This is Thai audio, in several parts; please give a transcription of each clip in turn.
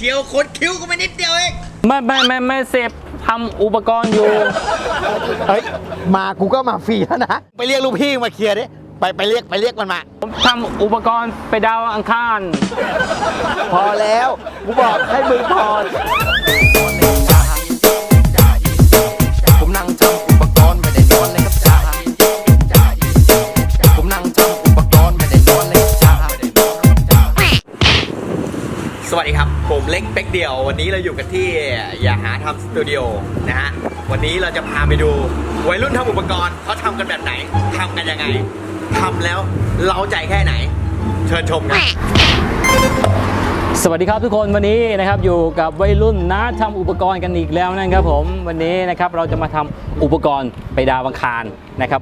ฉียวขนคิ้วก็ไม่นิดเดียวเองไม่ไม่ไม่ไม่เสพทำอุปกรณ์อยู่ เฮ้ย มากูก็มาฟรีแล้วนะ ไปเรียกลูกพี่มาเคลียร์ดิ ไปไปเรียกไปเรียกมันมา ผมทำอุปกรณ์ไปดาวอังคาร พอแล้วกูบอกให้มึงพอผมนั่งทำอุปกรณ์ไม่ได้นอนเลยครับจ้าผมนั่งทำอุปกรณ์ไม่ได้นอนเลยครับจ้าสวัสดีครับ ผมเล็กเป็กเดี่ยว วันนี้เราอยู่กันที่อย่าหาทำสตูดิโอนะฮะวันนี้เราจะพาไปดูวัยรุ่นทำอุปกรณ์เขาทำกันแบบไหนทำกันยังไงทำแล้วเล้าใจแค่ไหน เชิญชมกันสวัสดีครับทุกคนวันนี้นะครับอยู่กับวัยรุ่นนะทำอุปกรณ์กันอีกแล้วนะครับผมวันนี้นะครับเราจะมาทำอุปกรณ์ไปดาวอังคารนะครับ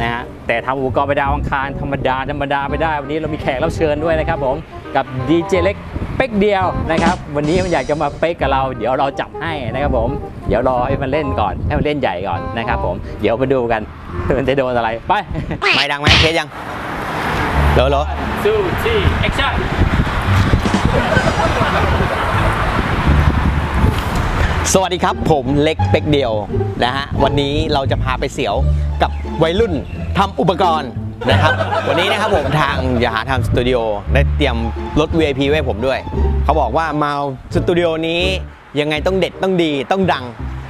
นะฮะแต่ทำอุปกรณ์ไปดาวอังคารธรรมดาธรรมดาไม่ได้ วันนี้เรามีแขกรับเชิญด้วยนะครับผม กับดีเจเล็กเป๊กเดียวนะครับ วันนี้มันอยากจะมาเป๊กกับเรา เดี๋ยวเราจับให้นะครับผม เดี๋ยวรอให้มันเล่นก่อน ให้มันเล่นใหญ่ก่อนนะครับผม เดี๋ยวมาดูกันมันจะโดนอะไร ไป ไม่ดังไหมเคสยังเหรอเหรอ two three action สวัสดีครับผมเล็กเป็กเดียวนะฮะวันนี้เราจะพาไปเสียวกับวัยรุ่นทำอุปกรณ์ นะครับ วันนี้นะครับผมทางอย่าหาทำสตูดิโอได้เตรียมรถ VIP ไว้ผมด้วย เขาบอกว่ามาสตูดิโอนี้ยังไงต้องเด็ดต้องดีต้องดัง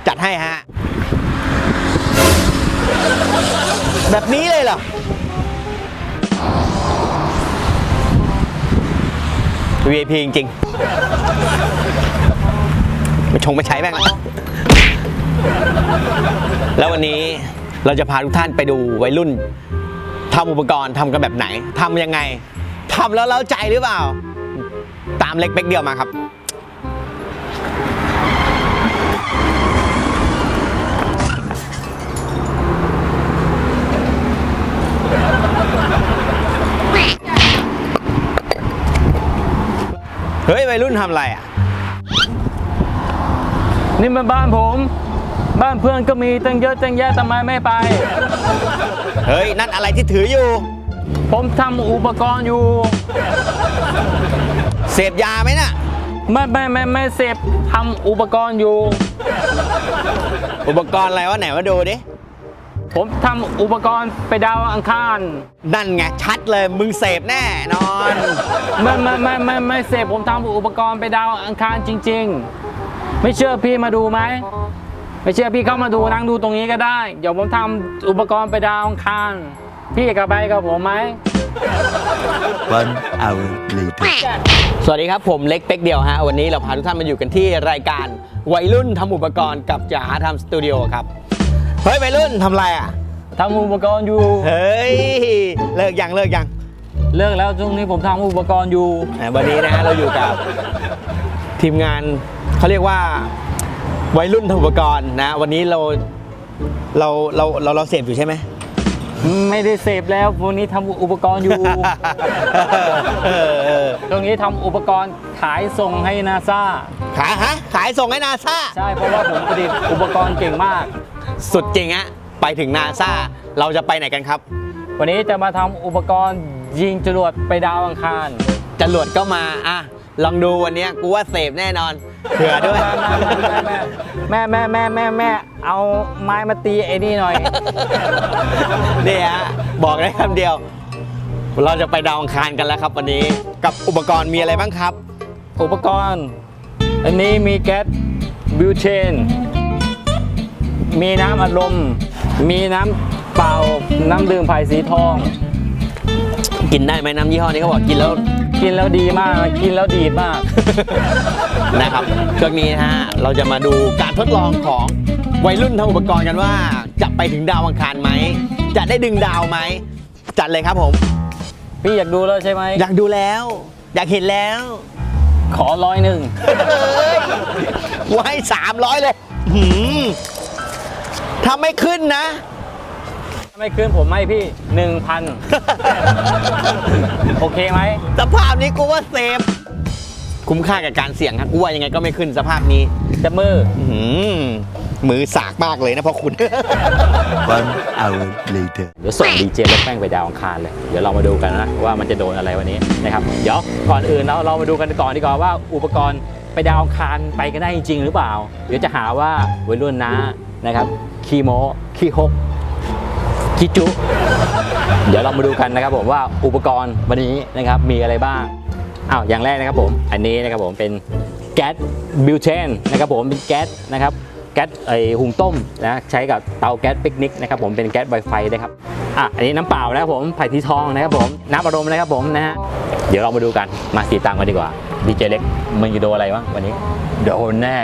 จัดให้ฮะ แบบนี้เลยเหรอ VIP จริงๆไปชงไปใช้แม่งแล้ววันนี้เราจะพาทุกท่านไปดูวัยรุ่น ทำอุปกรณ์ทำกันแบบไหนทำยังไงทำแล้วเล้าใจหรือเปล่า ตามเล็กเป๊กเดียวมาครับเฮ้ยวัยรุ่นทำอะไรอะ นี่มันบ้านผม บ้านเพื่อนก็มีตั้งเยอะตั้งแยะทำไมไม่ไป เฮ้ย นั่นอะไรที่ถืออยู่ ผมทำอุปกรณ์อยู่ เสพยาไหมน่ะ ไม่ไม่ไม่ไม่เสพทำอุปกรณ์อยู่ อุปกรณ์อะไรวะไหนมาดูดิ ผมทำอุปกรณ์ไปดาวอังคาร นั่นไง ชัดเลยมึงเสพแน่นอน ไม่ไม่ไม่ไม่ไม่เสพผมทำอุปกรณ์ไปดาวอังคารจริง ๆ ไม่เชื่อพี่มาดูไหม ไม่เชื่อพี่เข้ามาดูนั่งดูตรงนี้ก็ได้ เดี๋ยวผมทำอุปกรณ์ไปดาวอังคารพี่กับไปกับผมไหม One hour later สวัสดีครับผมเล็กเป็กเดียวฮะ วันนี้เราพาทุกท่านมาอยู่กันที่รายการวัยรุ่นทำอุปกรณ์กับจ๋าทำสตูดิโอครับ เฮ้ยวัยรุ่นทำอะไรอะ ทำอุปกรณ์อยู่ เฮ้ย เลิกยังเลิกยังเลิกแล้วช่วงนี้ผมทำอุปกรณ์อยู่อะวันนี้นะฮะเราอยู่กับทีมงานเขาเรียกว่า วัยรุ่นทำอุปกรณ์นะ วันนี้เราเราเราเราเราเสพอยู่ใช่ไหม ไม่ได้เสพแล้ววันนี้ทำอุปกรณ์อยู่ เออเออ ตรงนี้ทำอุปกรณ์ขายส่งให้นาซาขายฮะขายส่งให้นาซาใช่เพราะว่าผมผลิตอุปกรณ์เก่งมาก สุดจริงฮะไปถึงนาซาเราจะไปไหนกันครับ วันนี้จะมาทำอุปกรณ์ยิงจรวดไปดาวอังคาร จรวดก็มาอะ ลองดูวันเนี้ยกูว่าเสพแน่นอนเผื่อด้วย แม่แม่แม่แม่แม่เอาไม้มาตีไอ้นี่หน่อย นี่ฮะบอกได้คำเดียว เราจะไปดาวอังคารกันแล้วครับวันนี้กับอุปกรณ์มีอะไรบ้างครับ อุปกรณ์ อันนี้มีแก๊สบิวเชน มีน้ำอัดลม มีน้ำเปล่า น้ำดื่มไผ่สีทอง กินได้ไหมน้ำยี่ห้อนี้เขาบอกกินแล้ว กินแล้วดีมากกินแล้วดีดมาก นะครับช่วงนี้นะฮะเราจะมาดูการทดลองของวัยรุ่นทำอุปกรณ์กันว่า จะไปถึงดาวอังคารไหม จะได้ดึงดาวไหม จัดเลยครับผม พี่อยากดูแล้วใช่ไหมอยากดูแล้ว อยากเห็นแล้ว ขอร้อยหนึ่งไว้สามร้อยเลยหืมถ้าไม่ขึ้นนะ ไม่คืนผมไม่พี่หนึ่งพันโอเคไหมสภาพนี้กูว่าเซฟ คุ้มค่ากับการเสี่ยงครับกูว่ายังไงก็ไม่ขึ้นสภาพนี้ จะมืออื้อหือมือสากมากเลยนะพ่อคุณ One hour later. เดี๋ยวส่งดีเจเล็กแป้งไปดาวอังคารเลย เดี๋ยวเรามาดูกันนะว่ามันจะโดนอะไรวันนี้นะครับ เดี๋ยวก่อนอื่นเราเรามาดูกันก่อนดีกว่าว่าอุปกรณ์ไปดาวอังคารไปกันได้จริงหรือเปล่า เดี๋ยวจะหาว่าวัยรุ่นนะนะครับขี้โมขี้ฮก ขี้จุ เดี๋ยวเรามาดูกันนะครับผมว่าอุปกรณ์วันนี้นะครับมีอะไรบ้างอ้าวอย่างแรกนะครับผม อันนี้นะครับผมเป็นแก๊สบิวเทนนะครับผมเป็นแก๊สนะครับแก๊สไอหุงต้มนะใช้กับเตาแก๊สปิกนิกนะครับผมเป็นแก๊สไวไฟนะครับอะอันนี้น้ำเปล่านะครับผมไผ่ทีทองนะครับผมน้ำอารมณ์นะครับผมนะฮะเดี๋ยวเรามาดูกันมาสีตังค์กันดีกว่าดีเจเล็กมึงจะโดนอะไรวะวันนี้โดนแน่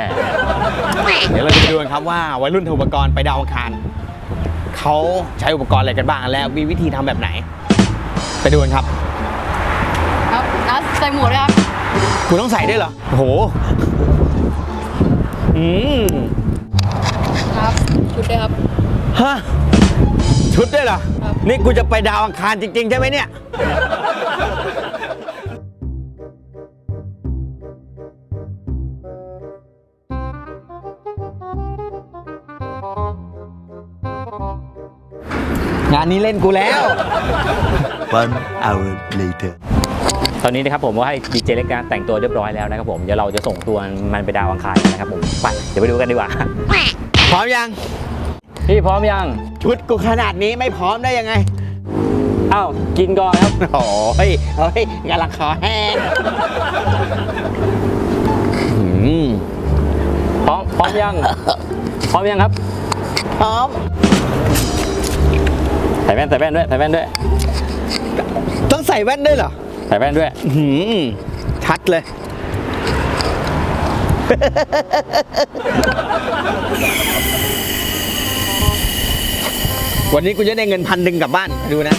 เดี๋ยวเราจะไปดูกันครับว่าวัยรุ่นทำอุปกรณ์ไปดาวอังคาร เขาใช้อุปกรณ์อะไรกันบ้างแล้ว มีวิธีทำแบบไหน ไปดูกันครับ ครับแล้วใส่หมวกด้วยครับ คุณต้องใส่ด้วยเหรอโอ้โห อืม ครับชุดด้วยครับ ฮะ ชุดด้วยเหรอครับนี่กูจะไปดาวอังคารจริง ๆ ใช่ไหมเนี่ย งานนี้เล่นกูแล้ว One hour later. ตอนนี้นะครับผมก็ให้ดีเจเล็กนะแต่งตัวเรียบร้อยแล้วนะครับผม เดี๋ยวเราจะส่งตัวมันไปดาวอังคารนะครับผม ไป เดี๋ยวไปดูกันดีกว่า พร้อมยัง พี่พร้อมยัง ชุดกูขนาดนี้ไม่พร้อมได้ยังไง อ้าว กินก่อนครับ โอ้ยเฮ้ยงานละคอแห้งอืมพร้อมพร้อมยัง พร้อมยังครับ พร้อมใส่แว่นใส่แว่นด้วยใส่แว่นด้วยต้องใส่แว่นด้วยเหรอใส่แว่นด้วยอื้อหือชัดเลย วันนี้กูจะได้เงินพันหนึ่งกลับบ้านดูนะ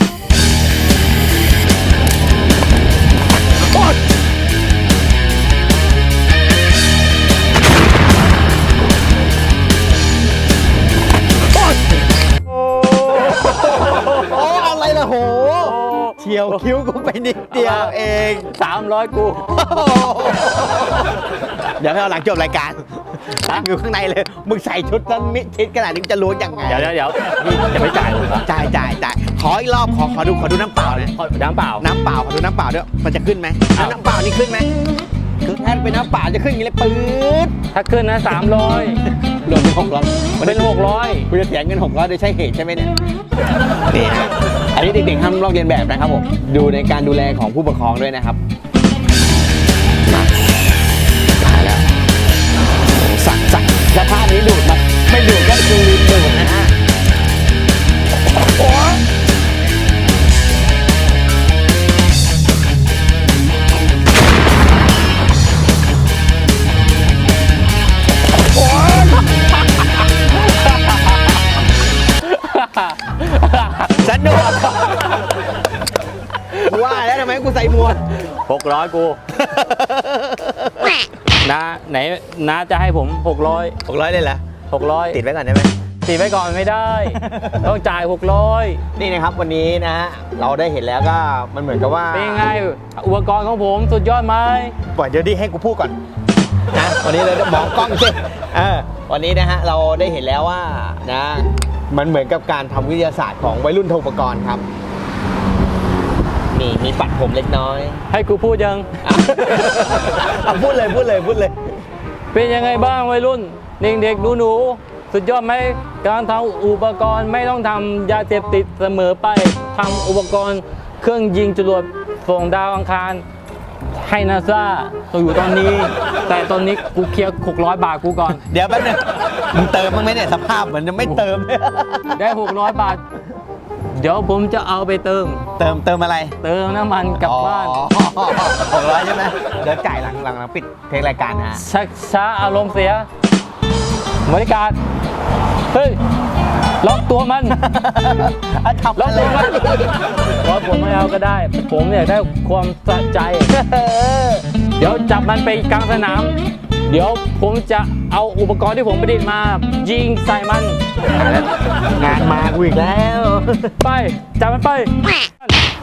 เฉียวคิ้วกูไปนิดเดียวเอง300กู เดี๋ยวให้เอาหลังจบรายการตั้งอยู่ข้างในเลย มึงใส่ชุดนั้นมิดชิดขนาดนี้มึงจะรู้ยังไงเดี๋ยวเดี๋ยวเดี๋ยวพี่จะไม่จ่ายผมเหรอจ่ายจ่ายจ่ายขออีกรอบขอขอดูขอดูน้ำเปล่าหน่อยขอน้ำเปล่าน้ำเปล่าขอดูน้ำเปล่าด้วยมันจะขึ้นไหมอ้าวน้ำเปล่านี่ขึ้นไหม คือถ้าเป็นน้ำเปล่าจะขึ้นอย่างนี้เลยปื๊ดถ้าขึ้นนะ300รวมเป็นหกร้อยมันเป็น600กูจะเสียเงินหกร้อยโดยใช่เหตุใช่ไหมเนี่ยนี่นะอันนี้เด็กๆห้ามลอกเลียนแบบนะครับผมดูในการดูแลของผู้ปกครองด้วยนะครับมาตายแล้วโอ้โหสั่งสั่งสภาพนี้ดูดมาไม่ดูดก็คือลืมดูดนะฮะโอ้ 600กูนะไหนน้าจะให้ผม600หกร้อยเลยเหรอ600ติดไว้ก่อนได้ไหมติดไว้ก่อนไม่ได้ ต้องจ่าย600นี่นะครับวันนี้นะฮะเราได้เห็นแล้วก็มันเหมือนกับว่าเป็นยังไงอุปกรณ์ของผมสุดยอดไหมปล่อยเดี๋ยวดิให้กูพูดก่อนนะวันนี้เรามองกล้องสิเออวันนี้นะฮะเราได้เห็นแล้วว่านะมันเหมือนกับการทำวิทยาศาสตร์ของวัยรุ่นทงอุปกรณ์ครับ นี่มีปัดผมเล็กน้อย ให้กูพูดยังอะเอาพูดเลยพูดเลยพูดเลย เป็นยังไงบ้างวัยรุ่นเด็กๆหนูๆสุดยอดไหมการทำอุปกรณ์ไม่ต้องทำยาเสพติดเสมอไปทำอุปกรณ์เครื่องยิงจรวดส่งดาวอังคารให้นาซาตัวอยู่ตอนนี้ แต่ตอนนี้กูเคลียร์600 บาทกูก่อน เดี๋ยวแป๊บนึงมึงเติมมั้างไหมเนี่ยสภาพเหมือนจะไม่เติมเลย ได้ 600 บาท เดี๋ยวผมจะเอาไปเติม เติมเติมอะไรเติมน้ำมันกลับบ้านหกร้อยใช่ไหมเดี๋ยวจ่ายหลังหลังหลังปิดเทครายการนะฮะชักช้าอารมณ์เสียบริการเฮ้ยล็อกตัวมัน อะทำล็อกอะไรตัวมันร้อยผมไม่เอาก็ได้ ผมอยากได้ความสะใจเดี๋ยวจับมันไปกลางสนาม เดี๋ยวผมจะ เอาอุปกรณ์ที่ผมประดิษฐ์มา ยิงใส่มัน งานมากูอีกแล้ว ไปจับมันไป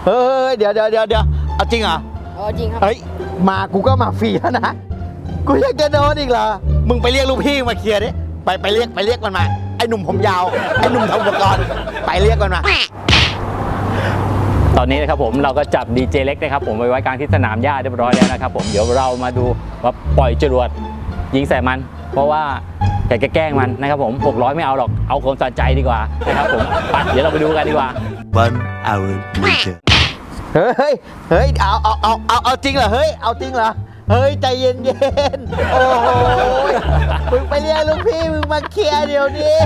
เฮ้ยเดี๋ยวเดี๋ยวเดี๋ยวเดี๋ยวเอาจริงเหรออ๋อจริงครับ เฮ้ยมากูก็มาฟรีแล้วนะ กูยังจะโดนอีกเหรอ มึงไปเรียกลูกพี่มาเคลียร์ดิ ไปไปเรียกไปเรียกมันมา ไอ้หนุ่มผมยาว ไอ้หนุ่มทำอุปกรณ์ ไปเรียกมันมา ตอนนี้นะครับผมเราก็จับดีเจเล็กนะครับผมไว้ไว้กลางที่สนามหญ้าเรียบร้อยแล้วนะครับผมเดี๋ยวเรามาดูว่าปล่อยจรวดยิงใส่มัน เพราะว่าอยากจะแกล้งมันนะครับผม 600 ไม่เอาหรอก เอาคนสะใจดีกว่านะครับผมไปเดี๋ยวเราไปดูกันดีกว่า One hour later. เฮ้ย เฮ้ย เอา เอา เอา เอา เอาจริงเหรอ เฮ้ย เอาจริงเหรอ เฮ้ย ใจเย็นเย็นๆโอ้โห มึงไปเรียกลูกพี่ มึงมาเคลียร์เดี๋ยวนี้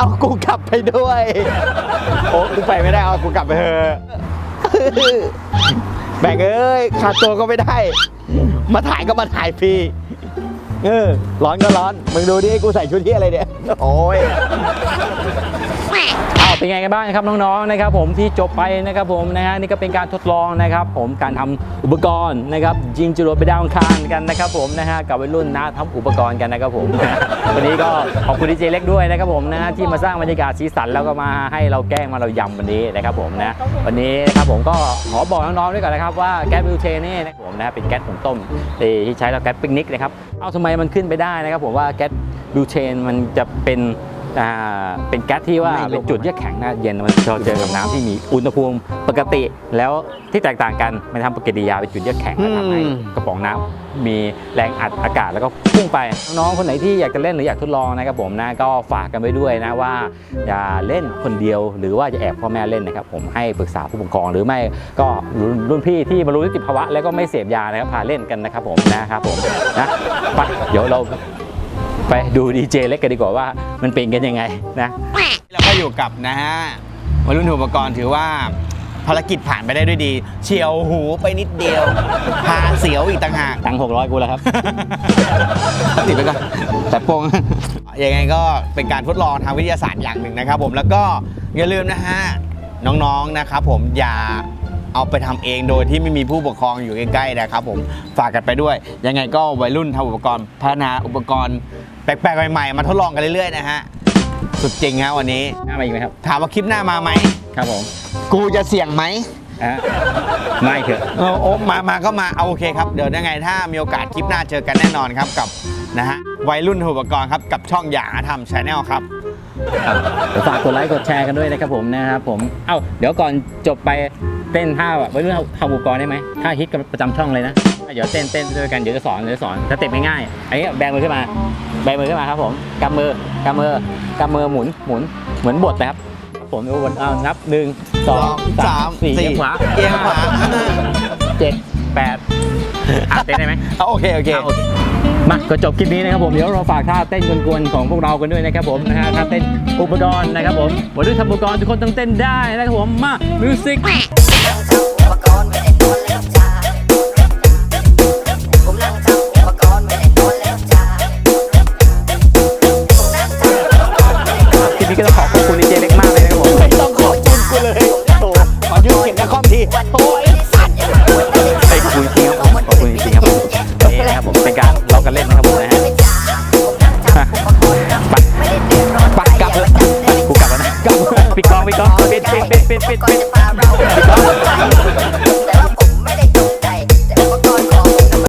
เอากูกลับไปด้วย โอ้กูไปไม่ได้เอากูกลับไปเถอะแบ่งเอ้ยขาดตัวก็ไม่ได้ มาถ่ายก็มาถ่ายฟรีเออร้อนก็ร้อน มึงดูดิกูใส่ชุดที่อะไรเนี่ย โอ้ยเอาเป็นไงกันบ้างนะครับน้องๆนะครับผมที่จบไปนะครับผมนะฮะนี่ก็เป็นการทดลองนะครับ ผมการทำอุปกรณ์นะครับยิงจรวดไปดาวอังคารกันนะครับ ผมนะฮะกับวัยรุ่นนะทำอุปกรณ์กันนะครับผมนะฮะ วันนี้ก็ขอบคุณดีเจเล็กด้วยนะครับผมนะฮะที่มาสร้างบรรยากาศสีสันแล้วก็มาให้เราแกล้งมาเรายำวันนี้นะครับผมนะวันนี้นะครับผมก็ขอบอกน้องๆด้วยก่อนนะครับว่าแก๊สบิวเทนนี่นะครับผมนะฮะเป็นแก๊สหุงต้มที่ใช้แล้วแก๊สปิกนิกนะครับเอาทำไมมันขึ้นไปได้นะครับผมว่าแก๊สบิวเทนมันจะเป็น อ่าเป็นแก๊สที่ว่าเป็นจุดเยือกแข็งนะเย็นมันจะเจอกับน้ำที่มีอุณหภูมิปกติ แล้วที่แตกต่างกันมันทำปฏิกิริยาเป็นจุดเยือกแข็งและทำให้อืมกระป๋องน้ำมีแรงอัดอากาศแล้วก็พุ่งไปน้องๆคนไหนที่อยากจะเล่นหรืออยากทดลองนะครับผมนะก็ฝากกันไว้ด้วยนะว่า อย่าเล่นคนเดียวหรือว่าจะแอบพ่อแม่เล่นนะครับผมให้ปรึกษาผู้ปกครองหรือไม่ก็รุ่นรุ่นพี่ที่บรรลุนิติภาวะแล้วก็ไม่เสพยานะครับพาเล่นกันนะครับผมนะครับผมนะไปเดี๋ยวเรา ไปดูดีเจเล็กกันดีกว่าว่ามันเป็นกันยังไงนะ เราก็อยู่กับนะฮะวัยรุ่นอุปกรณ์ถือว่าภารกิจผ่านไปได้ด้วยดี เฉียวหูไปนิดเดียว พาเสียวอีกต่างหาก ตังหกร้อยกูแล้วครับ ติดไปก่อนแต่โปง ยังไงก็เป็นการทดลองทางวิทยาศาสตร์อย่างหนึ่งนะครับผมแล้วก็อย่าลืมนะฮะน้องๆนะครับผมอย่า เอาไปทำเองโดยที่ไม่มีผู้ปกครองอยู่ใกล้ๆนะครับผมฝากกันไปด้วย ยังไงก็วัยรุ่นทำอุปกรณ์พัฒนาอุปกรณ์แปลกๆใหม่ๆมาทดลองกันเรื่อยๆนะฮะสุดจริงฮะวันนี้หน้ามาอีกไหมครับ ถามว่าคลิปหน้ามาไหมครับผม กูจะเสี่ยงไหมอะไม่เถอะเออโอ้มามาก็มาเอาโอเคครับ เดี๋ยวยังไงถ้ามีโอกาสคลิปหน้าเจอกันแน่นอนครับกับนะฮะวัยรุ่นอุปกรณ์ครับกับช่องอย่าหาทำชาแนลครับ ครับเดี๋ยวฝากกดไลค์กดแชร์กันด้วยนะครับผมนะครับผม เอ้าเดี๋ยวก่อนจบไปเต้นท่าแบบวัยรุ่นทำอุปกรณ์ได้ไหมท่าฮิตกันประจำช่องเลยนะ เดี๋ยวเต้นเต้นด้วยกันเดี๋ยวจะสอนเดี๋ยวจะสอนถ้าเต็ปง่ายๆอันนี้แบมือขึ้นมาแบมือขึ้นมาครับผมกำมือกำมือกำมือหมุนหมุนเหมือนบทนะครับผมเอาวนเอานับหนึ่งสองสามสี่เอียงขวาเอียงขวาเจ็ดแปดอะเต้นได้ไหมเอาโอเคโอเคอะโอเค มาก็จบคลิปนี้นะครับผมเดี๋ยวเราฝากท่าเต้นกวนๆของพวกเรากันด้วยนะครับผมนะฮะท่าเต้นอุปกรณ์นะครับผมวันนี้ทำอุปกรณ์ทุกคนต้องเต้นได้นะครับผมมามิวสิก